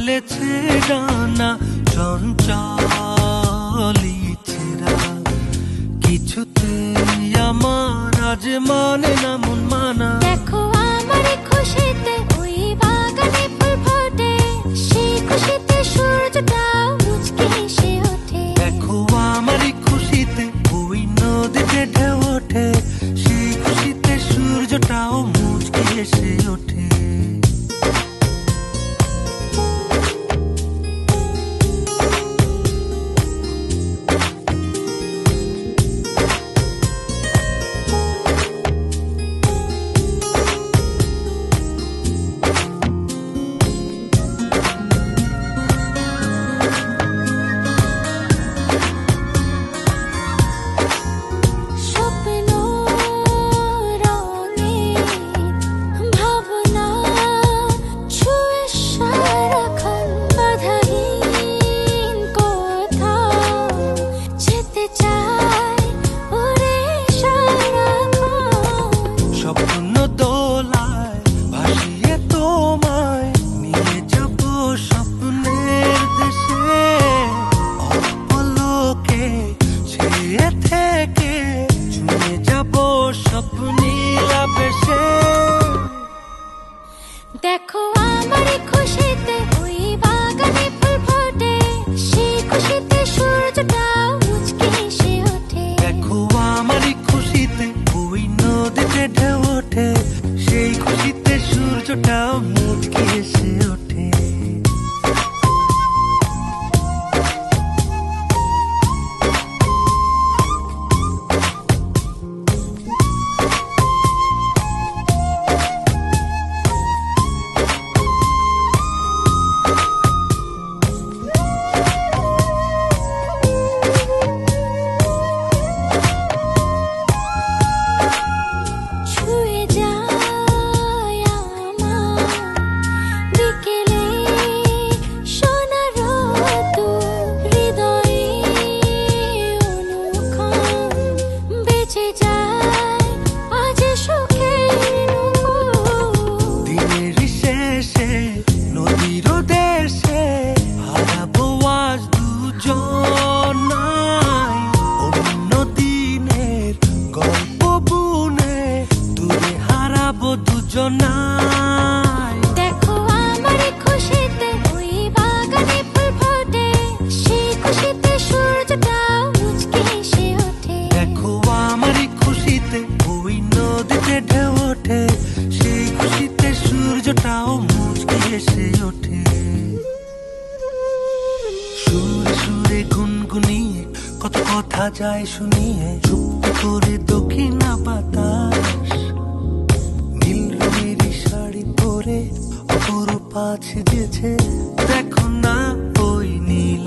মেলেছে ডানা চঞ্চলি ছেঁড়া। কিছুতে আমার আজ মানে না মন মানা। দেখো আমার খুশিতে ওই বাগানে ফুল ফোটে সেই খুশিতে সূর্যটা মুচকে এসে ওঠে। দেখো আমারই খুশিতে ওই নদীতে ঢেউ ওঠে সেই খুশিতে সূর্যটাও মুচকি এসে ওঠে। ছেয়ে থেকে ছুঁয়ে যাব স্বপ্নীল আবেশে। দেখো আমার খুশিতে দুজনাই দেখো আমার খুশিতে ওই বাগানে ফুল ফোটে সেই খুশিতে সূর্যটা মুচকে এসে ওঠে। দেখো আমারই খুশিতে ওই নদীতে ঢেউ ওঠে সেই খুশিতে সূর্যটাও মুচকি এসে ওঠে। সুরে সুরে গুনগুনিয়ে কত কথা যায় শুনিয়ে চুক্তি করে দক্ষিণা বাতাস। পাছ দিয়েছে দেখো না ওই নীল